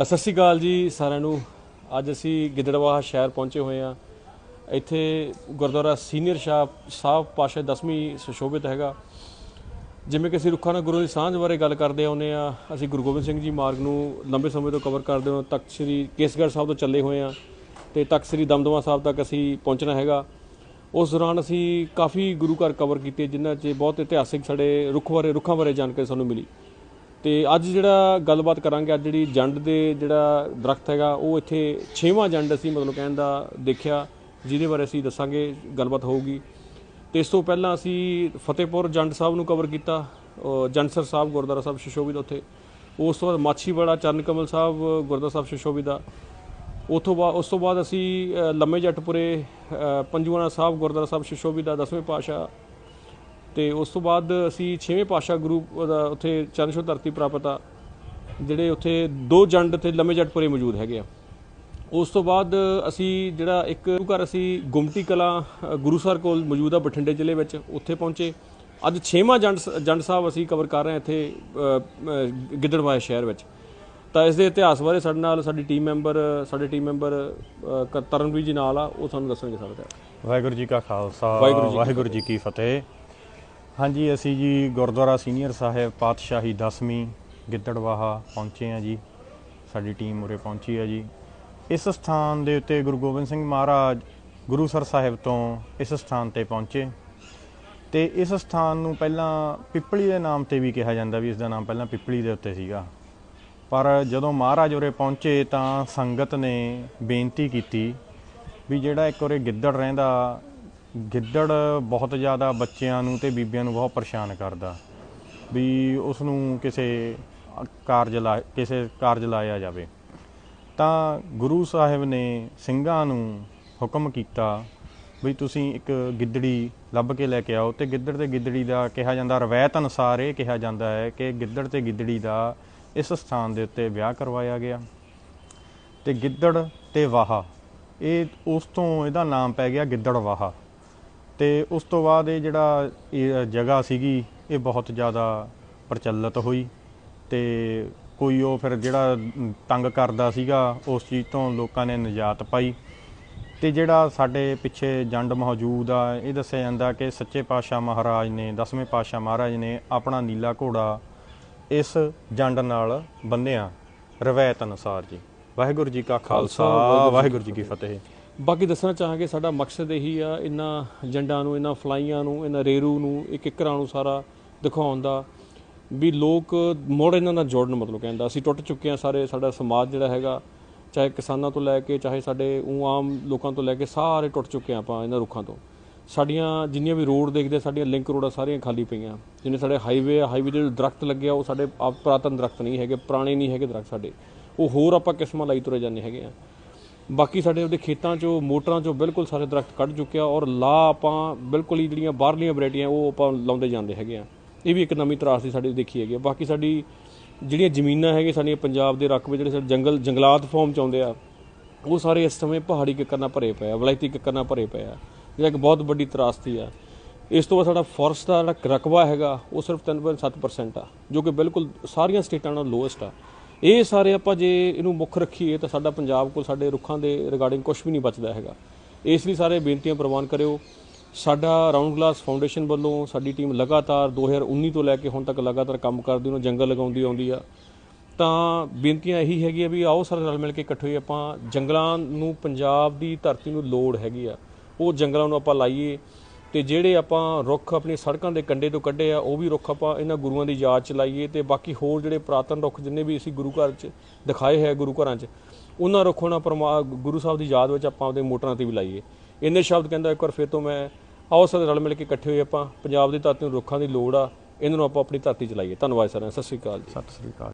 ਸਤਿ ਸ਼੍ਰੀ ਅਕਾਲ ਜੀ ਸਾਰਿਆਂ ਨੂੰ। ਅੱਜ ਅਸੀਂ ਗਿੱਦੜਵਾਹਾ ਸ਼ਹਿਰ ਪਹੁੰਚੇ ਹੋਏ ਹਾਂ। ਇੱਥੇ ਗੁਰਦੁਆਰਾ ਸੀਨੀਅਰ ਸ਼ਾਹ ਸਾਹਿਬ ਪਾਸ਼ਾ 10ਵੀਂ ਸੁਸ਼ੋਭਿਤ ਹੈਗਾ। ਜਿਵੇਂ ਕਿ ਅਸੀਂ ਰੁੱਖਾਂ ਨਾਲ ਗੁਰੂ ਦੀ ਸਾਂਝ ਬਾਰੇ ਗੱਲ ਕਰਦੇ ਆਉਂਦੇ ਆ ਅਸੀਂ ਗੁਰੂ ਗੋਬਿੰਦ ਸਿੰਘ ਜੀ ਮਾਰਗ ਨੂੰ ਲੰਬੇ ਸਮੇਂ ਤੋਂ ਕਵਰ ਕਰਦੇ ਹਾਂ, ਤਖਤ ਸ੍ਰੀ ਕੇਸਗੜ੍ਹ ਸਾਹਿਬ ਤੋਂ ਚੱਲੇ ਹੋਏ ਆ ਤੇ ਤਖਤ ਸ੍ਰੀ ਦਮਦਮਾ ਸਾਹਿਬ ਤੱਕ ਅਸੀਂ ਪਹੁੰਚਣਾ ਹੈਗਾ। ਉਸ ਦੌਰਾਨ ਅਸੀਂ ਕਾਫੀ ਗੁਰੂ ਘਰ ਕਵਰ ਕੀਤੇ, ਜਿਨ੍ਹਾਂ 'ਚ ਬਹੁਤ ਇਤਿਹਾਸਿਕ ਸਾਡੇ ਰੁੱਖ ਬਾਰੇ, ਰੁੱਖਾਂ ਬਾਰੇ ਜਾਣਕਾਰੀ ਸਾਨੂੰ ਮਿਲੀ। ਤੇ ਅੱਜ ਜਿਹੜਾ ਗੱਲਬਾਤ ਕਰਾਂਗੇ, ਅੱਜ ਜਿਹੜੀ ਜੰਡ ਦੇ ਜਿਹੜਾ ਦਰਖਤ ਹੈਗਾ, ਉਹ ਇੱਥੇ 6ਵਾਂ ਜੰਡ ਅਸੀਂ ਮਤਲਬ ਕਹਿਣ ਦਾ ਦੇਖਿਆ, ਜਿਹਦੇ ਬਾਰੇ ਅਸੀਂ ਦੱਸਾਂਗੇ, ਗੱਲਬਾਤ ਹੋਊਗੀ। ਤੇ ਇਸ ਤੋਂ ਪਹਿਲਾਂ ਅਸੀਂ ਫਤਿਹਪੁਰ ਜੰਡ ਸਾਹਿਬ ਨੂੰ ਕਵਰ ਕੀਤਾ ਜੰਡਸਰ ਸਾਹਿਬ ਗੁਰਦੁਆਰਾ ਸਾਹਿਬ ਸ਼ਿਸ਼ੋਭਿਤ ਉੱਥੇ। ਉਸ ਤੋਂ ਬਾਅਦ ਮਾਛੀਵਾੜਾ ਚਰਨ ਕਮਲ ਸਾਹਿਬ ਗੁਰਦੁਆਰਾ ਸਾਹਿਬ ਸ਼ਿਸ਼ੋਭਿਤ ਦਾ ਉਥੋਂ ਬਾਅਦ ਉਸ ਤੋਂ ਬਾਅਦ ਅਸੀਂ ਲੰਮੇ ਜੱਟਪੁਰੇ, ਅਹ ਪੰਜੂਆਣਾ ਸਾਹਿਬ ਗੁਰਦੁਆਰਾ ਸਾਹਿਬ ਸ਼ਿਸ਼ੋਭਿਤ ਦਾ 10ਵੇਂ ਪਾਤਸ਼ਾਹ ਤੇ ਉਸ ਤੋਂ ਬਾਅਦ ਅਸੀਂ 6ਵੇਂ ਪਾਤਸ਼ਾਹ ਗੁਰੂ ਉਹਦਾ ਉੱਥੇ ਚਰਨਛੋਹ ਧਰਤੀ ਪ੍ਰਾਪਤ ਆ ਜਿਹੜੇ ਉੱਥੇ ਦੋ ਜੰਡ ਤੇ ਲੰਮੇ ਜੱਟਪੁਰੇ ਮੌਜੂਦ ਹੈਗੇ ਆ। ਉਸ ਤੋਂ ਬਾਅਦ ਅਸੀਂ ਜਿਹੜਾ ਇੱਕ ਘਰ ਅਸੀਂ ਗੁਮਟੀ ਕਲਾ ਗੁਰੂਸਰ ਕੋਲ ਮੌਜੂਦ ਆ ਬਠਿੰਡੇ ਜ਼ਿਲ੍ਹੇ ਵਿੱਚ ਉੱਥੇ ਪਹੁੰਚੇ। ਅੱਜ 6ਵਾਂ ਜੰਡ ਜੰਡ ਸਾਹਿਬ ਅਸੀਂ ਕਵਰ ਕਰ ਰਹੇ ਹਾਂ ਇੱਥੇ ਗਿੱਦੜਵਾਹਾ ਸ਼ਹਿਰ ਵਿੱਚ। ਤਾਂ ਇਸ ਦੇ ਇਤਿਹਾਸ ਬਾਰੇ ਸਾਡੇ ਨਾਲ ਸਾਡੀ ਟੀਮ ਮੈਂਬਰ ਸਾਡੇ ਟੀਮ ਮੈਂਬਰ ਤਰਨਵੀਰ ਜੀ ਨਾਲ ਆ ਉਹ ਸਾਨੂੰ ਦੱਸਣਗੇ ਸਾਰਾ ਵਾਹਿਗੁਰੂ ਜੀ ਕਾ ਖਾਲਸਾ ਵਾਹਿਗੁਰੂ ਜੀ ਕੀ ਫਤਿਹ। ਹਾਂਜੀ, ਅਸੀਂ ਜੀ ਗੁਰਦੁਆਰਾ ਸੀਨੀਅਰ ਸਾਹਿਬ ਪਾਤਸ਼ਾਹੀ 10ਵੀਂ ਗਿੱਦੜਵਾਹਾ ਪਹੁੰਚੇ ਆ ਜੀ। ਸਾਡੀ ਟੀਮ ਉਰੇ ਪਹੁੰਚੀ ਆ ਜੀ। ਇਸ ਸਥਾਨ ਦੇ ਉੱਤੇ ਗੁਰੂ ਗੋਬਿੰਦ ਸਿੰਘ ਮਹਾਰਾਜ ਗੁਰੂਸਰ ਸਾਹਿਬ ਤੋਂ ਇਸ ਸਥਾਨ ਤੇ ਪਹੁੰਚੇ। ਤੇ ਇਸ ਸਥਾਨ ਨੂੰ ਪਹਿਲਾਂ ਪਿੱਪਲੀ ਦੇ ਨਾਮ ਤੇ ਵੀ ਕਿਹਾ ਜਾਂਦਾ ਵੀ ਇਸ ਦਾ ਨਾਮ ਪਹਿਲਾਂ ਪਿੱਪਲੀ ਦੇ ਉੱਤੇ ਸੀਗਾ। ਪਰ ਜਦੋਂ ਮਹਾਰਾਜ ਉਰੇ ਪਹੁੰਚੇ ਤਾਂ ਸੰਗਤ ਨੇ ਬੇਨਤੀ ਕੀਤੀ ਵੀ ਜਿਹੜਾ ਇੱਕ ਉਰੇ ਗਿੱਦੜ ਰਹਿੰਦਾ ਗਿੱਦੜ ਬਹੁਤ ਜ਼ਿਆਦਾ ਬੱਚਿਆਂ ਨੂੰ ਤੇ ਬੀਬੀਆਂ ਨੂੰ ਬਹੁਤ ਪਰੇਸ਼ਾਨ ਕਰਦਾ। ਵੀ ਉਸ ਨੂੰ ਕਿਸੇ ਕਾਰਜ ਲਾ, ਕਿਸੇ ਕਾਰਜ ਲਾਇਆ ਜਾਵੇ। ਤਾਂ ਗੁਰੂ ਸਾਹਿਬ ਨੇ ਸਿੰਘਾਂ ਨੂੰ ਹੁਕਮ ਕੀਤਾ ਵੀ ਤੁਸੀਂ ਇੱਕ ਗਿੱਦੜੀ ਲੱਭ ਕੇ ਲੈ ਕੇ ਆਓ ਤੇ ਗਿੱਦੜ ਤੇ ਗਿੱਦੜੀ ਦਾ ਕਿਹਾ ਜਾਂਦਾ, ਰਵਾਇਤ ਅਨੁਸਾਰ ਇਹ ਕਿਹਾ ਜਾਂਦਾ ਹੈ ਕਿ ਗਿੱਦੜ ਤੇ ਗਿੱਦੜੀ ਦਾ ਇਸ ਸਥਾਨ ਦੇ ਉੱਤੇ ਵਿਆਹ ਕਰਵਾਇਆ ਗਿਆ। ਤੇ ਗਿੱਦੜ ਤੇ ਵਾਹਾ, ਇਹ ਉਸ ਤੋਂ ਇਹਦਾ ਨਾਮ ਪੈ ਗਿਆ ਗਿੱਦੜ ਵਾਹਾ ਤੇ ਉਸ ਤੋਂ ਬਾਅਦ ਇਹ ਜਿਹੜਾ ਇਹ ਜਗ੍ਹਾ ਸੀਗੀ, ਇਹ ਬਹੁਤ ਜ਼ਿਆਦਾ ਪ੍ਰਚਲਿਤ ਹੋਈ ਤੇ ਕੋਈ ਉਹ ਫਿਰ ਜਿਹੜਾ ਤੰਗ ਕਰਦਾ ਸੀਗਾ, ਉਸ ਚੀਜ਼ ਤੋਂ ਲੋਕਾਂ ਨੇ ਨਿਜਾਤ ਪਾਈ ਤੇ ਜਿਹੜਾ ਸਾਡੇ ਪਿੱਛੇ ਜੰਡ ਮੌਜੂਦ ਆ, ਇਹ ਦੱਸਿਆ ਜਾਂਦਾ ਕਿ ਸੱਚੇ ਪਾਤਸ਼ਾਹ ਮਹਾਰਾਜ ਨੇ, ਦਸਵੇਂ ਪਾਤਸ਼ਾਹ ਮਹਾਰਾਜ ਨੇ ਆਪਣਾ ਨੀਲਾ ਘੋੜਾ ਇਸ ਜੰਡ ਨਾਲ ਬੰਨਿਆ, ਰਵਾਇਤ ਅਨੁਸਾਰ ਜੀ। ਵਾਹਿਗੁਰੂ ਜੀ ਕਾ ਖਾਲਸਾ ਵਾਹਿਗੁਰੂ ਜੀ ਕੀ ਫਤਿਹ। ਬਾਕੀ ਦੱਸਣਾ ਚਾਹਾਂਗੇ ਸਾਡਾ ਮਕਸਦ ਇਹੀ ਆ ਇਹਨਾਂ ਜੰਡਾਂ ਨੂੰ ਇਹਨਾਂ ਫਲਾਈਆਂ ਨੂੰ ਇਹਨਾਂ ਰੇਰੂ ਨੂੰ ਇੱਕ ਇੱਕਰਾਂ ਨੂੰ ਸਾਰਾ ਦਿਖਾਉਣ ਦਾ ਵੀ ਲੋਕ ਮੁੜ ਇਹਨਾਂ ਨਾਲ ਜੋੜਨ ਮਤਲਬ ਕਹਿੰਦਾ ਅਸੀਂ ਟੁੱਟ ਚੁੱਕੇ ਆ ਸਾਰੇ ਸਾਡਾ ਸਮਾਜ ਜਿਹੜਾ ਹੈਗਾ ਚਾਹੇ ਕਿਸਾਨਾਂ ਤੋਂ ਲੈ ਕੇ ਚਾਹੇ ਸਾਡੇ ਊਂ ਆਮ ਲੋਕਾਂ ਤੋਂ ਲੈ ਕੇ ਸਾਰੇ ਟੁੱਟ ਚੁੱਕੇ ਆ ਆਪਾਂ ਇਹਨਾਂ ਰੁੱਖਾਂ ਤੋਂ। ਸਾਡੀਆਂ ਜਿੰਨੀਆਂ ਵੀ ਰੋਡ ਦੇਖਦੇ ਸਾਡੀਆਂ ਲਿੰਕ ਰੋਡਾਂ ਸਾਰੀਆਂ ਖਾਲੀ ਪਈਆਂ। ਜਿੰਨੇ ਸਾਡੇ ਹਾਈਵੇ ਆ ਹਾਈਵੇ ਦੇ ਦਰਖਤ ਲੱਗੇ ਆ ਉਹ ਸਾਡੇ ਆਪ ਪੁਰਾਤਨ ਦਰਖਤ ਨਹੀਂ ਹੈਗੇ ਪੁਰਾਣੇ ਨਹੀਂ ਹੈਗੇ ਦਰਖਤ ਸਾਡੇ। ਉਹ ਹੋਰ ਆਪਾਂ ਕਿਸਮਾਂ ਲਾਈ ਤੁਰੇ ਜਾਂਦੇ ਹੈਗੇ ਆ। ਬਾਕੀ ਸਾਡੇ ਉਹਦੇ ਖੇਤਾਂ 'ਚੋਂ, ਮੋਟਰਾਂ 'ਚੋਂ ਬਿਲਕੁਲ ਸਾਰੇ ਦਰਖਤ ਕੱਢ ਚੁੱਕਿਆ ਔਰ ਲਾ ਆਪਾਂ ਬਿਲਕੁਲ ਹੀ ਜਿਹੜੀਆਂ ਬਾਹਰਲੀਆਂ ਵੈਰਾਈਟੀਆਂ ਉਹ ਆਪਾਂ ਲਾਉਂਦੇ ਜਾਂਦੇ ਹੈਗੇ ਆ। ਇਹ ਵੀ ਇੱਕ ਨਵੀਂ ਤਰਾਸਦੀ ਸਾਡੀ ਦੇਖੀ ਹੈਗੀ ਆ। ਬਾਕੀ ਸਾਡੀ ਜਿਹੜੀਆਂ ਜ਼ਮੀਨਾਂ ਹੈਗੀਆਂ ਸਾਡੀਆਂ ਪੰਜਾਬ ਦੇ ਰਕਬੇ ਜਿਹੜੇ ਸਾਡੇ ਜੰਗਲ, ਜੰਗਲਾਤ ਫਾਰਮ 'ਚ ਆਉਂਦੇ ਆ, ਉਹ ਸਾਰੇ ਇਸ ਸਮੇਂ ਪਹਾੜੀ ਕਿੱਕਰ ਨਾਲ ਭਰੇ ਪਏ ਆ ਵਲਾਇਤੀ ਕਿੱਕਰ ਨਾਲ ਭਰੇ ਪਏ ਆ। ਜਿਹੜਾ ਇੱਕ ਬਹੁਤ ਵੱਡੀ ਤਰਾਸਤੀ ਆ। ਇਸ ਤੋਂ ਬਾਅਦ ਸਾਡਾ ਫੋਰਸਟ ਦਾ ਜਿਹੜਾ ਰਕਬਾ ਹੈਗਾ, ਉਹ ਸਿਰਫ 3.7% ਆ, ਜੋ ਕਿ ਬਿਲਕੁਲ ਸਾਰੀਆਂ ਸਟੇਟਾਂ ਨਾਲੋਂ ਲੋਐਸਟ ਆ। ਇਹ ਸਾਰੇ ਆਪਾਂ ਜੇ ਇਹਨੂੰ ਮੁੱਖ ਰੱਖੀਏ ਤਾਂ ਸਾਡਾ ਪੰਜਾਬ ਕੋਲ ਸਾਡੇ ਰੁੱਖਾਂ ਦੇ ਰਿਗਾਰਡਿੰਗ ਕੁਝ ਵੀ ਨਹੀਂ ਬਚਦਾ ਹੈਗਾ। ਇਸ ਲਈ ਸਾਰੇ ਬੇਨਤੀਆਂ ਪ੍ਰਵਾਨ ਕਰਿਓ। ਸਾਡਾ ਰਾਉਂਡ ਗਲਾਸ ਫਾਊਂਡੇਸ਼ਨ ਵੱਲੋਂ ਸਾਡੀ ਟੀਮ ਲਗਾਤਾਰ 2019 ਤੋਂ ਲੈ ਕੇ ਹੁਣ ਤੱਕ ਲਗਾਤਾਰ ਕੰਮ ਕਰਦੀ ਉਹਨੂੰ ਜੰਗਲ ਲਗਾਉਂਦੀ ਆਉਂਦੀ ਆ। ਤਾਂ ਬੇਨਤੀਆਂ ਇਹੀ ਹੈਗੀ ਆ ਵੀ ਆਓ ਸਾਰੇ ਰਲ ਮਿਲ ਕੇ ਇਕੱਠੇ ਹੋਈਏ। ਆਪਾਂ ਜੰਗਲਾਂ ਨੂੰ ਪੰਜਾਬ ਦੀ ਧਰਤੀ ਨੂੰ ਲੋੜ ਹੈਗੀ ਆ। ਉਹ ਜੰਗਲਾਂ ਨੂੰ ਆਪਾਂ ਲਾਈਏ। ਤੇ ਜਿਹੜੇ ਆਪਾਂ ਰੁੱਖ ਆਪਣੀ ਸੜਕਾਂ ਦੇ ਕੰਢੇ ਤੋਂ ਕੱਢੇ ਆ, ਉਹ ਵੀ ਰੁੱਖ ਆਪਾਂ ਇਹਨਾਂ ਗੁਰੂਆਂ ਦੀ ਯਾਦ ਚ ਲਾਈਏ ਤੇ ਬਾਕੀ ਹੋਰ ਜਿਹੜੇ ਪ੍ਰਾਤਨ ਰੁੱਖ ਜਿੰਨੇ ਵੀ ਅਸੀਂ ਗੁਰੂ ਘਰ ਚ ਦਿਖਾਏ ਹੈ ਗੁਰੂ ਘਰਾਂ ਚ, ਉਹਨਾਂ ਰੁੱਖਾਂ ਨਾਲ ਪਰਮਾ, ਗੁਰੂ ਸਾਹਿਬ ਦੀ ਯਾਦ ਵਿੱਚ ਆਪਾਂ ਆਪਦੇ ਮੋਟਰਾਂ ਤੇ ਵੀ ਲਾਈਏ। ਇੰਨੇ ਸ਼ਬਦ ਕਹਿੰਦਾ ਇੱਕ ਵਾਰ ਫਿਰ ਤੋਂ ਮੈਂ, ਆਓ ਸਾਰੇ ਰਲ ਮਿਲ ਕੇ ਇਕੱਠੇ ਹੋਏ ਆਪਾਂ, ਪੰਜਾਬ ਦੀ ਧਰਤੀ ਨੂੰ ਰੁੱਖਾਂ ਦੀ ਲੋੜ ਆ, ਇਹਨਾਂ ਨੂੰ ਆਪਾਂ ਆਪਣੀ ਧਰਤੀ ਚ ਲਾਈਏ। ਧੰਨਵਾਦ ਸਾਰਿਆਂ ਸਤਿ ਸ਼੍ਰੀ ਅਕਾਲ ਜੀ। ਸਤਿ ਸ੍ਰੀ ਅਕਾਲ।